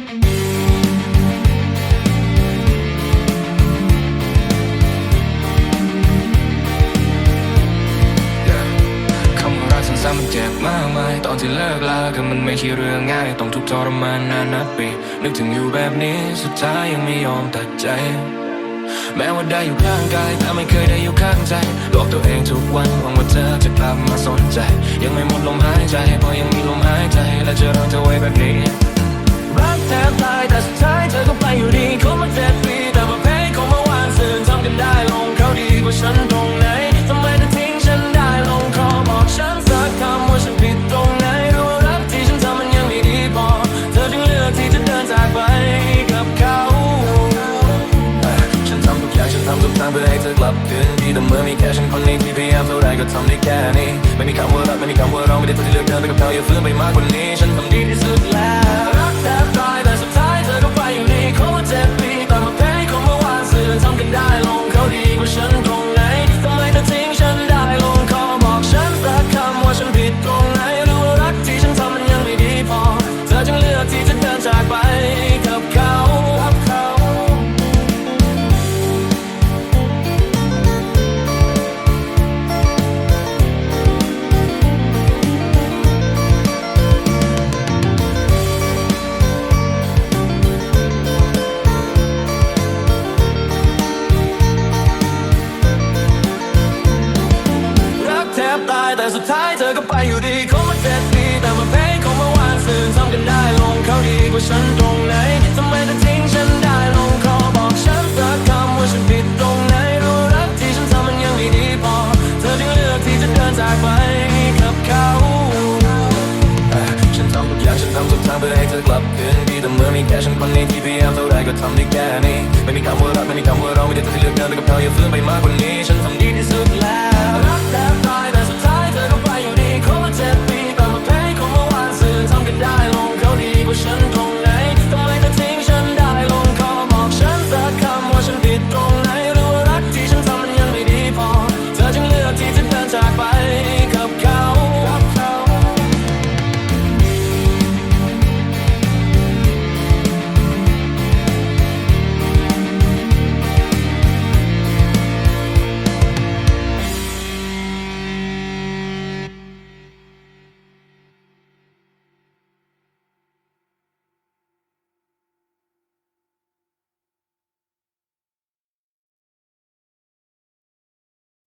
คำว่ารักสั้นๆมันเจ็บมากมาย ตอนที่เลิกลากันมันไม่ใช่เรื่องง่าย ต้องทุกข์ทรมานนานนับปี นึกถึงอยู่แบบนี้สุดท้ายยังไม่ยอมตัดใจ แม้ว่าได้อยู่ข้างกายแต่ไม่เคยได้อยู่ข้างใจบอกตัวเองทุกวันหวังว่าเธอจะกลับมาสนใจ ยังไม่หมดลมหายใจเพราะยังมีลมหายใจและจะรอเธอไว้แบบนี้ รักแทบตายแต่สุดท้ายเธอก็ไปอยู่ดีเขามาเจ็ดปีแต่ว่าแพ้เขามาหวานซื่นทำกันได้ลงเขาดีกว่าฉันตรงไหนทำไมเธอทิ้งฉันได้ลงคอบอกฉันสักคำว่าฉันผิดตรงไหนรู้ว่ารักที่ฉันทำมันยังไม่ดีพอเธอจึงเลือกที่จะเดินจากไปกับเขาฉันทำทุกอย่างฉันทำทุกทางเพื่อให้เธอกลับคืนดีแต่เมื่อมีแค่ฉันคนนี้ที่พยายามเท่าไรก็ทำได้แค่นี้ไม่มีคำว่ารักไม่มีคำว่าเราไม่ได้เธอที่เลือกเดินไปกับเขาอย่าฝืนไปมากกว่านี้ฉันทำดีที่สุด เพื่อให้เธอกลับคืนดีแต่เมื่อมีแค่ฉันคนนี้ที่พยายามเท่าไรก็ทำได้แค่นี้ไม่มีคำว่ารักไม่มีคำว่าเราไม่ได้เธอที่เลือกเดินไปกับเขาอย่าฝืนไปมากกว่านี้